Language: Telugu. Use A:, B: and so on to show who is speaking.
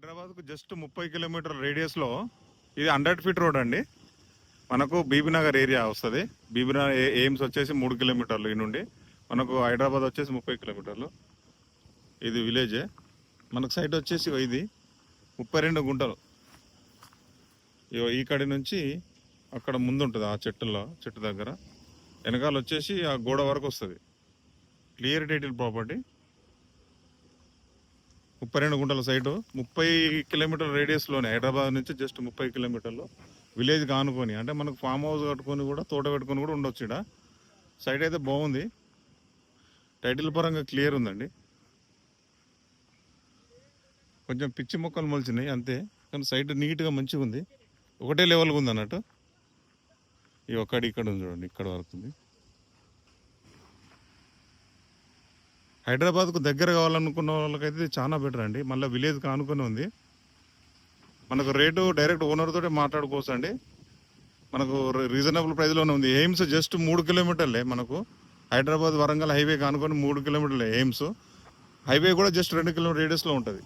A: హైదరాబాద్కు జస్ట్ ముప్పై కిలోమీటర్ రేడియస్లో ఇది హండ్రెడ్ ఫీట్ రోడ్ అండి. మనకు బీబీనగర్ ఏరియా వస్తుంది. బీబీనగర్ ఎయిమ్స్ వచ్చేసి మూడు కిలోమీటర్లు ఈ నుండి మనకు హైదరాబాద్ వచ్చేసి ముప్పై కిలోమీటర్లు. ఇది విలేజే. మనకు సైట్ వచ్చేసి ఇది ముప్పై రెండు గుంటలు. ఇగో ఈ కడి నుంచి అక్కడ ముందు ఉంటుంది ఆ చెట్టులో చెట్టు దగ్గర. వెనకాల వచ్చేసి ఆ గోడ వరకు వస్తుంది. Clear detail property. ముప్పై రెండు గుంటల సైటు. ముప్పై కిలోమీటర్ రేడియస్లోనే హైదరాబాద్ నుంచి జస్ట్ ముప్పై కిలోమీటర్లు. విలేజ్ కానుకొని అంటే మనకు ఫామ్ హౌస్ కట్టుకొని కూడా తోట పెట్టుకొని కూడా ఉండొచ్చు ఇక్కడ సైట్ అయితే బాగుంది. టైటిల్ పరంగా క్లియర్ ఉందండి. కొంచెం పిచ్చి మొక్కలు మొలిచినాయి అంతే. కానీ సైట్ నీట్గా మంచిగా ఉంది ఒకటే లెవెల్గా ఉంది అన్నట్టు ఈ ఒక్కడి ఇక్కడ ఉంది చూడండి ఇక్కడ వరకు ఉంది. హైదరాబాద్కు దగ్గర కావాలనుకున్న వాళ్ళకైతే చాలా బెటర్ అండి. మళ్ళీ విలేజ్ ఆనుకొని ఉంది. మనకు రేటు డైరెక్ట్ ఓనర్తో మాట్లాడుకోవచ్చు అండి మనకు రీజనబుల్ ప్రైస్లోనే ఉంది. ఎయిమ్స్ జస్ట్ మూడు కిలోమీటర్లే మనకు. హైదరాబాద్ వరంగల్ హైవే కానుకొని మూడు కిలోమీటర్లే ఎయిమ్స్. హైవే కూడా జస్ట్ రెండు కిలోమీటర్ రేడియస్లో ఉంటుంది.